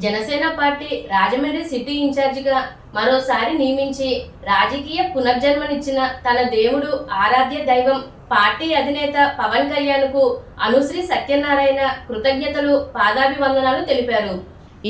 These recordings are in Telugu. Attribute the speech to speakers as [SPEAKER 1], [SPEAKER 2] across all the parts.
[SPEAKER 1] జనసేన పార్టీ రాజమండ్రి సిటీ ఇన్ఛార్జిగా మరోసారి నియమించి రాజకీయ పునర్జన్మనిచ్చిన తన దేవుడు ఆరాధ్య దైవం పార్టీ అధినేత పవన్ కళ్యాణ్కు అనుశ్రీ సత్యనారాయణ కృతజ్ఞతలు పాదాభివందనాలు తెలిపారు.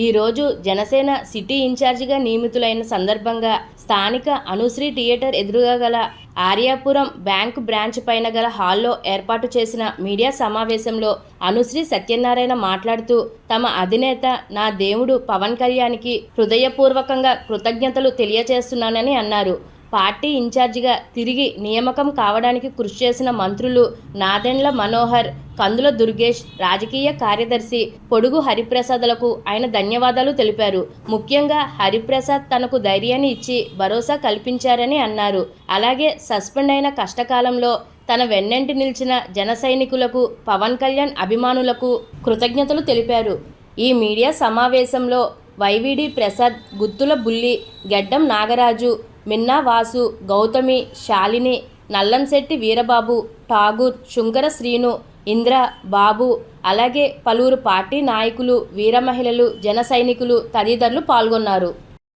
[SPEAKER 1] ఈ రోజు జనసేన సిటీ ఇన్ఛార్జిగా నియమితులైన సందర్భంగా స్థానిక అనుశ్రీ థియేటర్ ఎదురుగా గల ఆర్యాపురం బ్యాంకు బ్రాంచ్ పైన గల హాల్లో ఏర్పాటు చేసిన మీడియా సమావేశంలో అనుశ్రీ సత్యనారాయణ మాట్లాడుతూ తమ అధినేత నా దేవుడు పవన్ కళ్యాణ్కి హృదయపూర్వకంగా కృతజ్ఞతలు తెలియచేస్తున్నానని అన్నారు. పార్టీ ఇన్ఛార్జిగా తిరిగి నియామకం కావడానికి కృషి చేసిన మంత్రులు నాదెండ్ల మనోహర్ కందుల దుర్గేష్ రాజకీయ కార్యదర్శి పొడుగు హరిప్రసాద్లకు ఆయన ధన్యవాదాలు తెలిపారు. ముఖ్యంగా హరిప్రసాద్ తనకు ధైర్యాన్ని ఇచ్చి భరోసా కల్పించారని అన్నారు. అలాగే సస్పెండ్ అయిన కష్టకాలంలో తన వెన్నంటి నిలిచిన జన సైనికులకు పవన్ కళ్యాణ్ అభిమానులకు కృతజ్ఞతలు తెలిపారు. ఈ మీడియా సమావేశంలో వైవిడి ప్రసాద్ గుత్తుల బుల్లి గెడ్డం నాగరాజు మిన్నా వాసు గౌతమి శాలిని నల్లంశెట్టి వీరబాబు ఠాగూర్ శుంకర శ్రీను ఇంద్ర బాబు అలాగే పలువురు పార్టీ నాయకులు వీర మహిళలు జన సైనికులు తదితరులు పాల్గొన్నారు.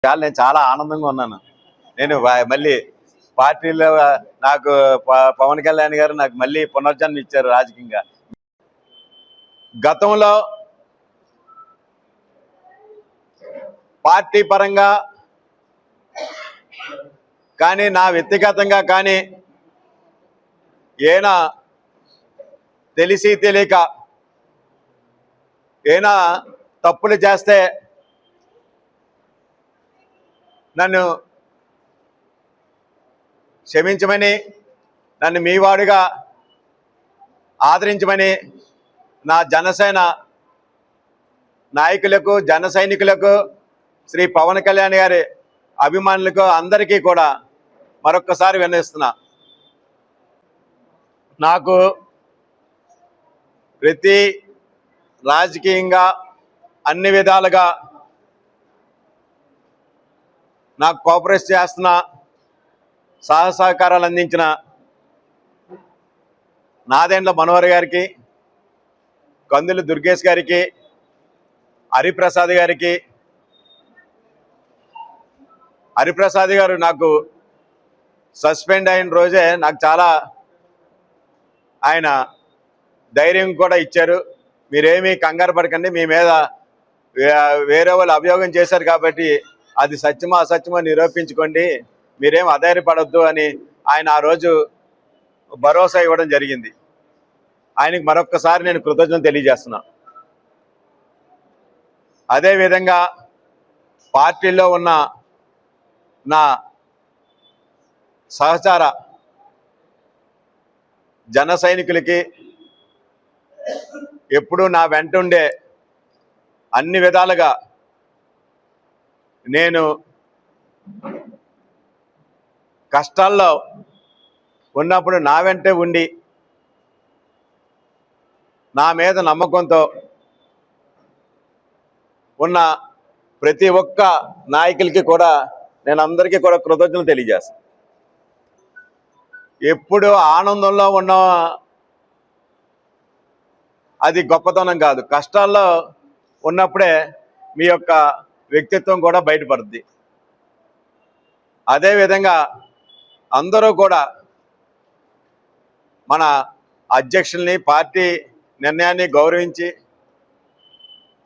[SPEAKER 2] నేను చాలా ఆనందంగా ఉన్నాను. నేను మళ్ళీ పార్టీలో నాకు ప- పవన్ కళ్యాణ్ గారు నాకు మళ్ళీ పునర్జన్మ ఇచ్చారు రాజకీయంగా. గతంలో పార్టీ పరంగా కానీ నా వ్యక్తిగతంగా కానీ ఏనా తెలిసి తెలియక ఏనా తప్పులు చేస్తే నన్ను క్షమించమని నన్ను మీ వాడుగా ఆదరించమని నా జనసేన నాయకులకు జన సైనికులకు శ్రీ పవన్ కళ్యాణ్ గారి అభిమానులకు అందరికీ కూడా మరొక్కసారి విన్నవిస్తున్నా నాకు ప్రతి రాజకీయంగా అన్ని విధాలుగా నాకు కోఆపరేట్ చేస్తున్న సహసహకారాలు సహకారాలు అందించిన నాదేండ్ల మనోహర్ గారికి కందులు దుర్గేష్ గారికి హరిప్రసాద్ గారికి హరిప్రసాద్ గారు నాకు సస్పెండ్ అయిన రోజే నాకు చాలా ఆయన ధైర్యం కూడా ఇచ్చారు. మీరేమీ కంగారు పడకండి మీ మీద వే- వేరే వాళ్ళు అభియోగం చేశారు కాబట్టి అది సత్యమా అసత్యమో నిరూపించుకోండి. మీరేం అధైర్యపడద్దు అని ఆయన ఆ రోజు భరోసా ఇవ్వడం జరిగింది. ఆయనకి మరొక్కసారి నేను కృతజ్ఞత తెలియజేస్తున్నా. అదేవిధంగా పార్టీలో ఉన్న నా సహచార జన సైనికులకి ఎప్పుడూ నా వెంట ఉండే అన్ని విధాలుగా నేను కష్టాల్లో ఉన్నప్పుడు నా వెంటే ఉండి నా మీద నమ్మకంతో ఉన్న ప్రతి ఒక్క నాయకులకి కూడా నేను అందరికీ కూడా కృతజ్ఞతలు తెలియజేస్తాను. ఎప్పుడు ఆనందంలో ఉన్న అది గొప్పతనం కాదు. కష్టాల్లో ఉన్నప్పుడే మీ యొక్క వ్యక్తిత్వం కూడా బయటపడుద్ది. అదేవిధంగా అందరూ కూడా మన అధ్యక్షుల్ని పార్టీ నిర్ణయాన్ని గౌరవించి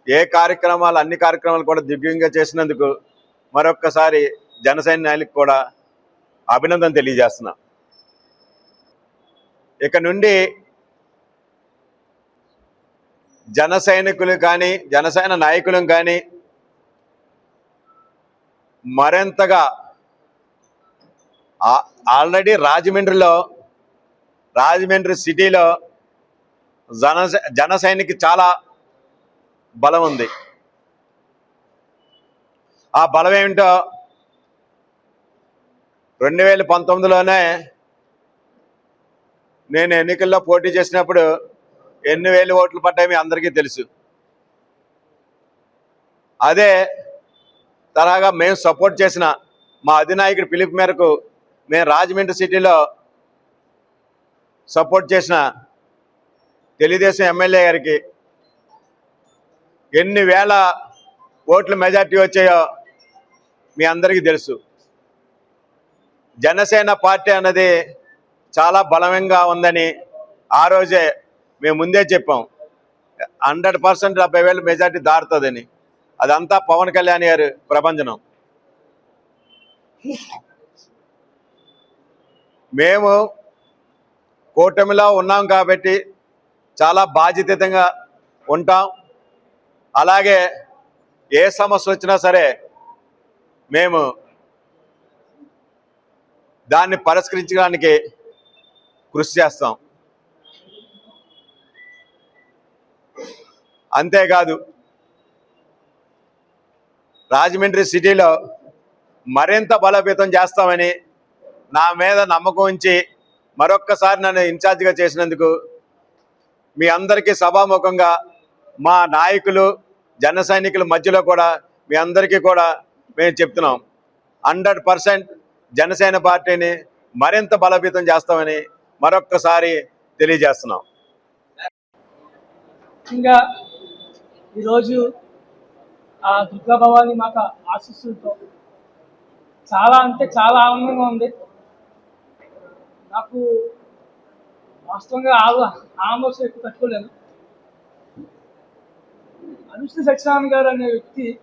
[SPEAKER 2] ఏ కార్యక్రమాలు అన్ని కార్యక్రమాలు కూడా దివ్యంగా చేసినందుకు మరొక్కసారి జనసేన నాయకులకు కూడా అభినందన తెలియజేస్తున్నాం. ఇక నుండి జన సైనికులు కానీ జనసేన నాయకులు కానీ మరింతగా ఆల్రెడీ రాజమండ్రిలో రాజమండ్రి సిటీలో జన జనసైనికి చాలా బలం ఉంది. ఆ బలం ఏమిటో రెండు వేల పంతొమ్మిదిలోనే నేను ఎన్నికల్లో పోటీ చేసినప్పుడు ఎన్ని వేలు ఓట్లు పడ్డాయి మీ అందరికీ తెలుసు. అదే తరహాగా మేము సపోర్ట్ చేసిన మా అధినాయకుడి పిలుపు మేరకు మేము రాజమండ్రి సిటీలో సపోర్ట్ చేసిన తెలుగుదేశం ఎమ్మెల్యే గారికి ఎన్ని వేల ఓట్లు మెజార్టీ వచ్చాయో మీ అందరికీ తెలుసు. జనసేన పార్టీ అన్నది చాలా బలంగా ఉందని ఆ రోజే మేము ముందే చెప్పాం. హండ్రెడ్ పర్సెంట్ డెబ్బై వేలు మెజార్టీ దారుతుందని. అదంతా పవన్ కళ్యాణ్ గారి ప్రపంచనం మేము కూటమిలో ఉన్నాం కాబట్టి చాలా బాధ్యతంగా ఉంటాం. అలాగే ఏ సమస్య వచ్చినా సరే మేము దాన్ని పరిష్కరించడానికి కృషి చేస్తాం. అంతేకాదు రాజమండ్రి సిటీలో మరింత బలోపేతం చేస్తామని నా మీద నమ్మకం ఉంచి మరొక్కసారి నన్ను ఇన్ఛార్జిగా చేసినందుకు మీ అందరికీ సభాముఖంగా మా నాయకులు జన సైనికుల మధ్యలో కూడా మీ అందరికీ కూడా మేము చెప్తున్నాం. హండ్రెడ్ పర్సెంట్ జనసేన పార్టీని మరింత బలోపేతం చేస్తామని మరొక్కసారి తెలియజేస్తున్నాం.
[SPEAKER 3] ముఖ్యంగా ఈరోజు ఆ దుర్గా భవాని మాత ఆశీస్సులతో చాలా అంటే చాలా ఆనందంగా ఉంది. నాకు వాస్తవంగా ఆవ- ఎక్కువ తట్టుకోలేను అనుష్ణ సత్యనారాయణ గారు అనే వ్యక్తి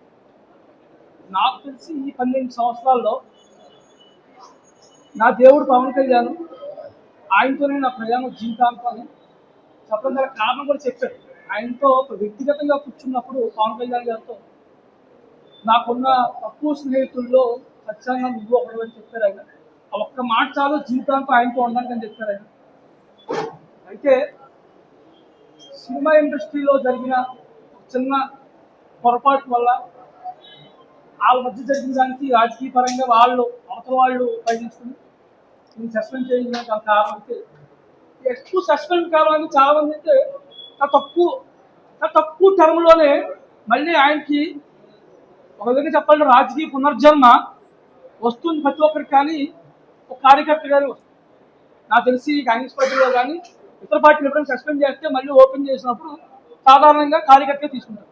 [SPEAKER 3] నాకు తెలిసి ఈ పన్నెండు సంవత్సరాల్లో నా దేవుడు పవన్ కళ్యాణ్ ఆయనతోనే నా ప్రయాణం జీవితాంతాన్ని చెప్పడం గల కారణం కూడా చెప్పారు ఆయనతో ఒక వ్యక్తిగతంగా కూర్చున్నప్పుడు పవన్ కళ్యాణ్ గారితో నాకున్న తక్కువ స్నేహితుల్లో సత్యంగా నువ్వు ఒకడు అని చెప్పారు ఆయన. ఆ ఒక్క మాట చాలు జీవితాంతం ఆయనతో ఉండడానికి అని చెప్పారు ఆయన. అయితే సినిమా ఇండస్ట్రీలో జరిగిన చిన్న పొరపాటు వల్ల వాళ్ళ మధ్య జరిగిన దానికి రాజకీయ పరంగా వాళ్ళు అవతల వాళ్ళు ఉపయోగించుకుని సస్పెండ్ చేయడానికి గల కారణం అయితే. ఎక్కువ సస్పెండ్ కావాలని చాలా మంది అయితే ఆ తక్కువ ఆ తక్కువ టర్మ్లోనే మళ్ళీ ఆయనకి ఒక విధంగా చెప్పాలంటే రాజకీయ పునర్జన్మ వస్తుంది ప్రతి ఒక్కరికి కానీ ఒక కార్యకర్త గారు నాకు తెలిసి కాంగ్రెస్ పార్టీలో కానీ ఇతర పార్టీలు ఎప్పుడైనా సస్పెండ్ చేస్తే మళ్ళీ ఓపెన్ చేసినప్పుడు సాధారణంగా కార్యకర్త తీసుకుంటారు.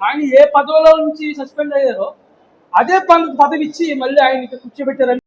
[SPEAKER 3] ఆయన ఏ పదవిలో నుంచి సస్పెండ్ అయ్యారో అదే పదవి పదవి ఇచ్చి మళ్ళీ ఆయన కూర్చోబెట్టారని